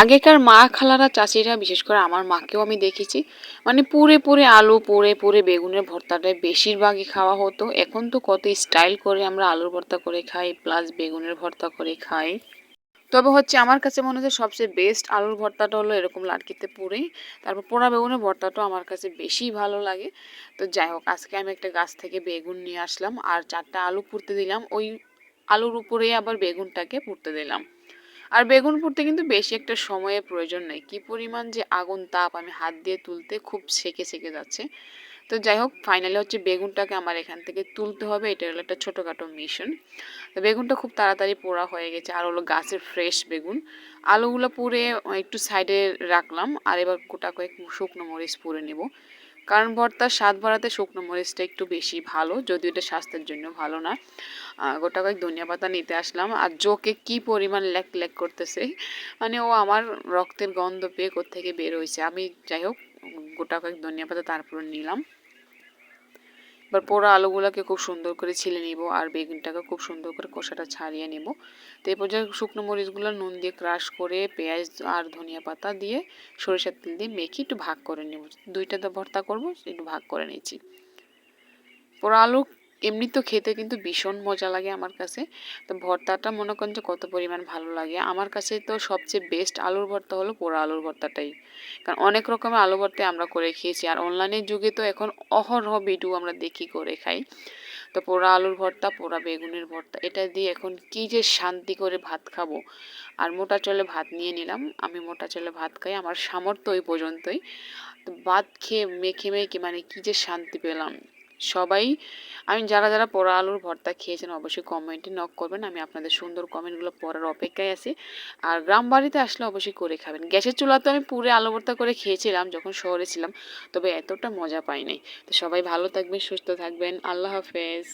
আগেকার মা খালারা চাষিরা বিশেষ করে আমার মাকেও আমি দেখেছি মানে পুরে পুরে আলু, পুরে পুরে বেগুনের ভর্তাটাই বেশিরভাগই খাওয়া হতো। এখন তো কত স্টাইল করে আমরা আলুর ভর্তা করে খাই প্লাস বেগুনের ভর্তা করে খাই। তবে হচ্ছে আমার কাছে মনে হচ্ছে সবচেয়ে বেস্ট আলুর ভর্তাটা হলো এরকম লাটকিতে পুরেই তারপর পোড়া বেগুনের ভর্তাটাও আমার কাছে বেশি ভালো লাগে। তো যাই হোক, আজকে আমি একটা গাছ থেকে বেগুন নিয়ে আসলাম, আর চারটা আলু পুড়তে দিলাম, ওই আলুর উপরেই আবার বেগুনটাকে পুড়তে দিলাম। আর বেগুন পুড়তে কিন্তু বেশি একটা সময়ের প্রয়োজন নেই। কি পরিমাণ যে আগুন তাপ আমি হাত দিয়ে তুলতে খুব সেকে সেকে যাচ্ছে। তো যাই হোক ফাইনালি হচ্ছে বেগুনটাকে আমার এখান থেকে তুলতে হবে। এটা হলো একটা ছোটোখাটো মিশন তো বেগুনটা খুব তাড়াতাড়ি পোড়া হয়ে গেছে। আর হলো গাছের ফ্রেশ বেগুন। আলুগুলো পুড়ে একটু সাইডে রাখলাম। আর এবার গোটা কয়েক শুকনো মরিচ পুড়ে নেব। কারণ ভর্তার স্বাদ বাড়াতে শুকনো মরিচটা একটু বেশি ভালো, যদিও এটা স্বাস্থ্যের জন্য ভালো না। গোটা কয়েক ধনিয়া পাতা নিতে আসলাম। আর জোকে কি পরিমাণ ল্যাক ল্যাক করতেছে মানে ও আমার রক্তের গন্ধ পেয়ে কোথেকে বের হয়েছে। আমি যাই হোক, গোটা কয়েক ধনিয়া পাতা তারপর নিলাম। এবার পোড়া আলুগুলোকে খুব সুন্দর করে ছিলে নিব আর বেগুনটাকে খুব সুন্দর করে কষাটা ছাড়িয়ে নেব। তো এই পর্যায়ে শুকনো মরিচগুলো নুন দিয়ে ক্রাশ করে পেঁয়াজ আর ধনিয়া পাতা দিয়ে সরিষার তেল দিয়ে মেখে একটু ভাগ করে নেব। দুইটা তো ভর্তা করব, একটু ভাগ করে নিয়েছি পোড়া আলু এমনি তো খেতে কিন্তু ভীষণ মজা লাগে আমার কাছে। তো ভর্তাটা মনে করেন যে কত পরিমাণ ভালো লাগে। আমার কাছে তো সবচেয়ে বেস্ট আলুর ভর্তা হলো পোড়া আলুর ভর্তাটাই। কারণ অনেক রকমের আলু ভর্তা আমরা করে খেয়েছি। আর অনলাইনের যুগে তো এখন অহরহ ভিডিও আমরা দেখি করে খাই। তো পোড়া আলুর ভর্তা, পোড়া বেগুনের ভর্তা, এটা দিয়ে এখন কি যে শান্তি করে ভাত খাব। আর মোটা চলে ভাত নিয়ে নিলাম। আমি মোটা চলে ভাত খাই। আমার সামর্থ্য ওই পর্যন্তই। তো ভাত খেয়ে মেখে মেখে মানে কি যে শান্তি পেলাম। সবাই, আমি যারা যারা পোড়া আলুর ভর্তা খেয়েছেন অবশ্যই কমেন্টে নক করবেন। আমি আপনাদের সুন্দর কমেন্টগুলো পড়ার অপেক্ষায় আছি। আর গ্রাম বাড়িতে আসলে অবশ্যই করে খাবেন। গ্যাসের চুলা তো আমি পুরে আলু ভর্তা করে খেয়েছিলাম যখন শহরে ছিলাম, তবে এতটা মজা পাই নাই তো সবাই ভালো থাকবেন, সুস্থ থাকবেন। আল্লাহ হাফেজ।